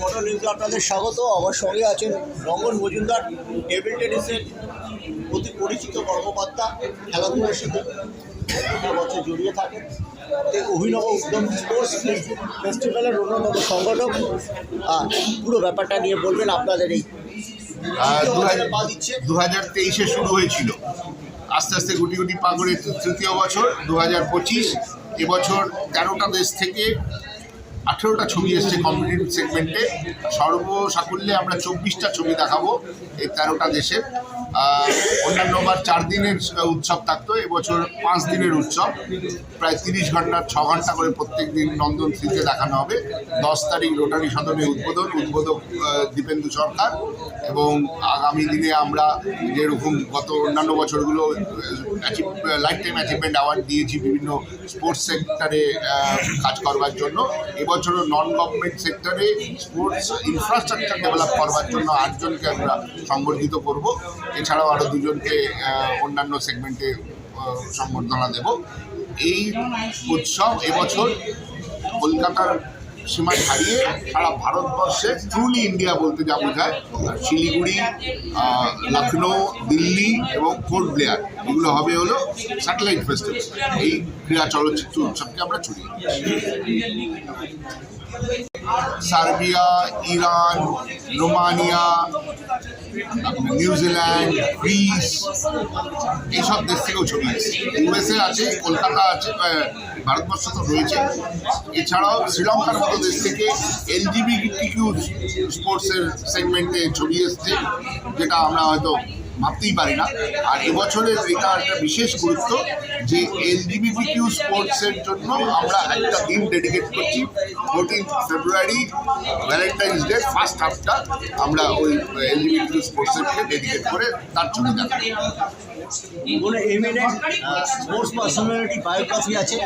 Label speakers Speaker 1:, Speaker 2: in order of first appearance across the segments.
Speaker 1: Motor নিউজে আপনাদের স্বাগত। আমার সঙ্গে আছেন রঙ্গন মজুমদার টেবিল টেনিসের অতি পরিচিত কর্মকর্তা খেলাধুলার সাথে বছর জড়িয়ে থাকেন। অভিনব উদ্যম স্পোর্টস ফেস্টিভ্যালের অন্যতম সংগঠক। পুরো ব্যাপারটা নিয়ে বলবেন আপনাদের এই
Speaker 2: দু
Speaker 1: পা দিচ্ছে।
Speaker 2: দু হাজার তেইশে শুরু হয়েছিল। আস্তে আস্তে গুটি গুটি পা করে তৃতীয় বছর দু হাজার পঁচিশ এবছর তেরোটা দেশ থেকে আঠেরোটা ছবি এসছে কম্পিটিটিভ সেগমেন্টে সর্বসাকুল্যে আমরা চব্বিশটা ছবি দেখাবো এই তেরোটা দেশের। অন্যান্য অন্যান্যবার চার দিনের উৎসব থাকতো, এবছর পাঁচ দিনের উৎসব। প্রায় তিরিশ ঘণ্টা, ছ ঘণ্টা করে প্রত্যেক দিন নন্দন থ্রিতে দেখানো হবে। দশ তারিখ রোটারি সদনে উদ্বোধন, উদ্বোধক দীপেন্দু সরকার এবং আগামী দিনে আমরা যেরকম গত অন্যান্য বছরগুলো লাইফ টাইম অ্যাচিভমেন্ট অ্যাওয়ার্ড দিয়েছি বিভিন্ন স্পোর্টস সেক্টরে কাজ করবার জন্য। এবছরও নন গভর্নমেন্ট সেক্টরে স্পোর্টস ইনফ্রাস্ট্রাকচার ডেভেলপ করবার জন্য আটজনকে আমরা সংবর্ধিত করব। এছাড়াও আরও দুজনকে অন্যান্য সেগমেন্টে সম্বর্ধনা দেব। এই উৎসব এবছর কলকাতার সীমা ছাড়িয়ে সারা ভারতবর্ষে ট্রুলি ইন্ডিয়া বলতে যা বোঝায় শিলিগুড়ি লখনৌ দিল্লি এবং পোর্ট ব্লেয়ার এগুলো হবে হলো স্যাটেলাইট ফেস্টিভ্যাল এই ক্রীড়া চলচ্চিত্র উৎসবকে আমরা ছড়িয়ে Serbia, Iran, Romania New Zealand Greece, এইসব দেশ থেকেও ছবি আছে ইউএসএ আছে, কলকাতা আছে ভারতবর্ষ তো রয়েছে। এছাড়াও শ্রীলঙ্কার মতো দেশ থেকে এলজিবিটিকিউ স্পোর্টসের সেগমেন্টে ছবি এসছে, যেটা আমরা হয়তো ভাবতেই পারি না। আর এবছরের এটা একটা বিশেষ গুরুত্ব যে এলজিবিটিকিউ স্পোর্টসের জন্য আমরা একটা দিন ডেডিকেট করছি। Fourteen February Valentine's day first হাফটা আমরা ওই এলজিবিটিকিউ স্পোর্টসেরকে ডেডিকেট করে তার
Speaker 1: জন্য এমিনেন্ট স্পোর্টস পার্সোনালিটি বায়োগ্রাফি আছে?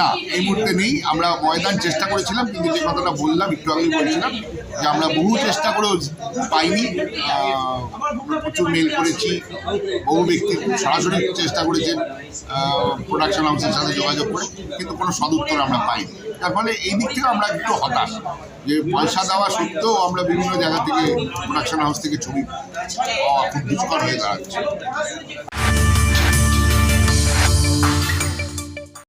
Speaker 2: না এই মুহূর্তে নেই। আমরা ময়দান চেষ্টা করেছিলাম কিন্তু যে কথাটা বললাম একটু আগেই বলছিলাম। যে আমরা বহু চেষ্টা করেও পাইনি। প্রচুর মেল করেছি। বহু ব্যক্তি সরাসরি চেষ্টা করেছেন প্রোডাকশন হাউসের সাথে যোগাযোগ করে, কিন্তু কোনো সদুত্তর আমরা পাইনি। তার ফলে এই দিক থেকে আমরা একটু হতাশ, যে পয়সা দেওয়া সত্ত্বেও আমরা বিভিন্ন জায়গা থেকে প্রোডাকশন হাউস থেকে ছবি খুব দুষ্কর হয়ে দাঁড়াচ্ছে।